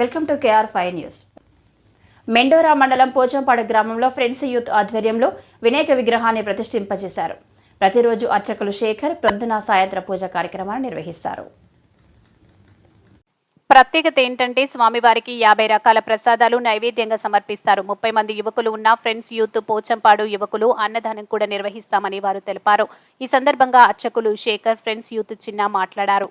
Welcome to KR five news. Mendora మండలం పోచంపాడు గ్రామంలో friends youth ఆధ్వర్యంలో వినాయక విగ్రహాన్ని ప్రతిష్ఠింపజేశారు. ప్రతిరోజు అర్చకులు శేఖర్ ప్రొద్దున సాయంత్ర పూజ కార్యక్రమాన్ని నిర్వహిస్తారు. ప్రత్యేకత ఏంటంటే స్వామివారికి యాభై రకాల ప్రసాదాలు నైవేద్యంగా సమర్పిస్తారు. ముప్పై మంది యువకులు ఉన్న ఫ్రెండ్స్ యూత్ పోచంపాడు యువకులు అన్నదానం కూడా నిర్వహిస్తామని వారు తెలిపారు. ఈ సందర్భంగా అర్చకులు శేఖర్ ఫ్రెండ్స్ యూత్ చిన్న మాట్లాడారు.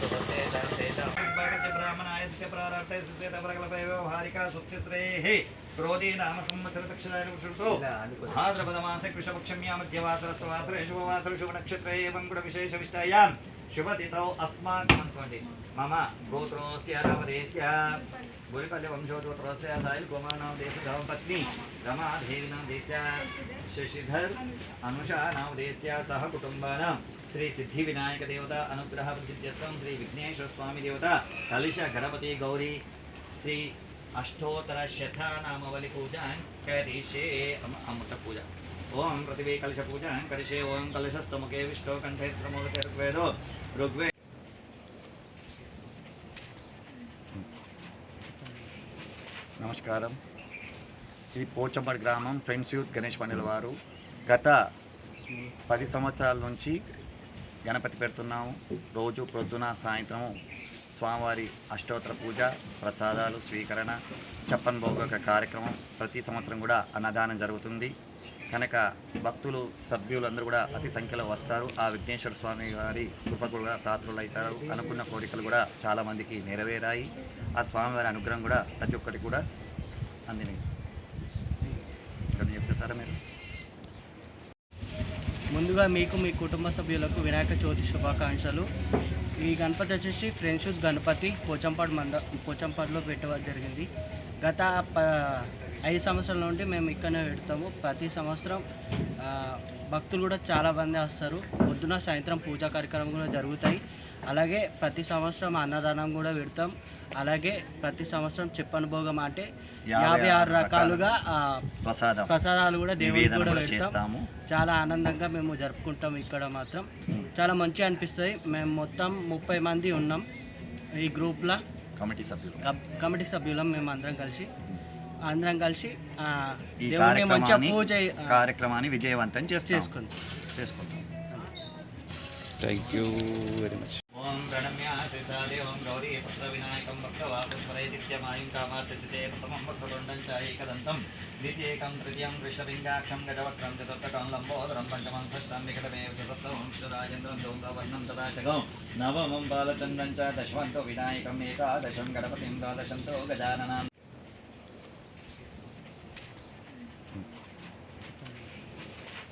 प्रारब्धस्य प्रबलव्यवहारिका सुप्तिश्रेः क्रोधे नाम भाद्रपदमासे कृषपक्षम्या मध्यवासरस्तवासरेषु वासरेषु नक्षत्रे एवं गुणविशेषविष्टायाम्। अस्माकम् अनुకోండి मम गोत्रोऽस्य रामदेस्य गुरुकल्यवंशोत्तरस्य साहिल देशधव पत्नी रमा देवीनाम देस्य शशिधर अनुषा नाम देस्य सह कुटुम्बानां, श्री सिद्धि विनायक देवता श्री गौरी, श्री अष्टोत्तर अम अमृत पूजा ఓం పృథివీ కలిశ పూజ కలిశే ఓం కలశస్తముఖే విష్ణో కంఠే త్రమోదతే ఋగ్వేదో ఋగ్వే నమస్కారం. ఈ పోచంపడి గ్రామం ఫ్రెండ్స్ యూత్ గణేష్ పండుగ వారు గత పది సంవత్సరాల నుంచి గణపతి పెడుతున్నాము. రోజు ప్రొద్దున సాయంత్రం స్వామివారి అష్టోత్తర పూజ ప్రసాదాలు స్వీకరణ చెప్పన్ భోగ కార్యక్రమం ప్రతి సంవత్సరం కూడా అన్నదానం జరుగుతుంది. కనుక భక్తులు సభ్యులందరూ కూడా అతి సంఖ్యలో వస్తారు. ఆ విఘ్నేశ్వర స్వామి వారి కృపకు కూడా పాత్రులు అవుతారు అనుకున్న కోరికలు కూడా చాలామందికి నెరవేరాయి. ఆ స్వామివారి అనుగ్రహం కూడా ప్రతి ఒక్కటి కూడా అందినాయి. చెప్తారా మీరు. ముందుగా మీకు మీ కుటుంబ సభ్యులకు వినాయక చవితి శుభాకాంక్షలు. ఈ గణపతి వచ్చేసి ఫ్రెండ్స్ యూత్ గణపతి పోచంపాడు మండ పోచంపాడులో పెట్టడం జరిగింది. గత ప ఐదు సంవత్సరాల నుండి మేము ఇక్కడనే పెడతాము. ప్రతి సంవత్సరం భక్తులు కూడా చాలా మంది వస్తారు. పొద్దున సాయంత్రం పూజా కార్యక్రమం కూడా జరుగుతాయి. అలాగే ప్రతి సంవత్సరం అన్నదానం కూడా పెడతాం. అలాగే ప్రతి సంవత్సరం చెప్పని భోగం అంటే యాభై ఆరు రకాలుగా ప్రసాదాలు కూడా దేవుడికి కూడా కూడా పెడతాం. చేస్తాము. చాలా ఆనందంగా మేము జరుపుకుంటాం ఇక్కడ మాత్రం. చాలా మంచిగా అనిపిస్తుంది. మేము మొత్తం ముప్పై మంది ఉన్నాం ఈ గ్రూప్లో కమిటీ సభ్యులు. కమిటీ సభ్యులం మేము అందరం కలిసి. అందరం కలిసి దేవుడిని మంచిగా కార్యక్రమాన్ని పూజ కార్యక్రమాన్ని విజయవంతం చేస్తాం. చేసుకుంటాం. చేసుకుంటాం. థ్యాంక్ యూ వెరీ మచ్ ఓం ప్రణమ్యాశిసాది ఓం గౌరీ పుత్ర వినాయకం భక్తవాసుస్వరైదిత్యమాయుం కామార్తిస్తే ప్రథమం భక్తదొండం చైకదంతం ద్వితీయకం తృతీయం వృషలింగాక్షం గజవక్రం చతుర్థకం లంబోదరం పంచమం షష్టం వికటమేవ చతుర్థం రాజేంద్రం దౌంద్రవర్ణం తదాచకం నవమం బాలచంద్రం చ దశమంతో వినాయకం ఏకాదశం గణపతిం ద్వాదశంతో గజాననం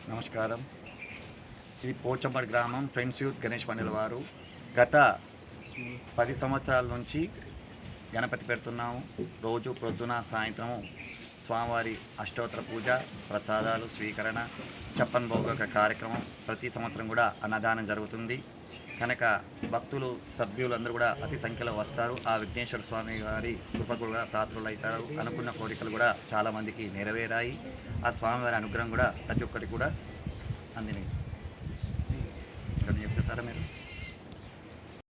నమస్కారం ఇది పోచంపడి గ్రామం ఫ్రెండ్స్ యూత్ గణేష్ పండుగ వారు గత పది సంవత్సరాల నుంచి గణపతి పెడుతున్నాము. రోజు ప్రొద్దున సాయంత్రం స్వామివారి అష్టోత్తర పూజ ప్రసాదాలు స్వీకరణ చెప్పన్ భోగ కార్యక్రమం. ప్రతి సంవత్సరం కూడా అన్నదానం జరుగుతుంది. కనుక భక్తులు సభ్యులందరూ కూడా అతి సంఖ్యలో వస్తారు. ఆ విఘ్నేశ్వర స్వామి వారి కృపకు కూడా పాత్రులు అవుతారు అనుకున్న కోరికలు కూడా చాలామందికి నెరవేరాయి. ఆ స్వామివారి అనుగ్రహం కూడా ప్రతి ఒక్కటి కూడా అందినాయి. ఇక్కడ చెప్తారా మీరు.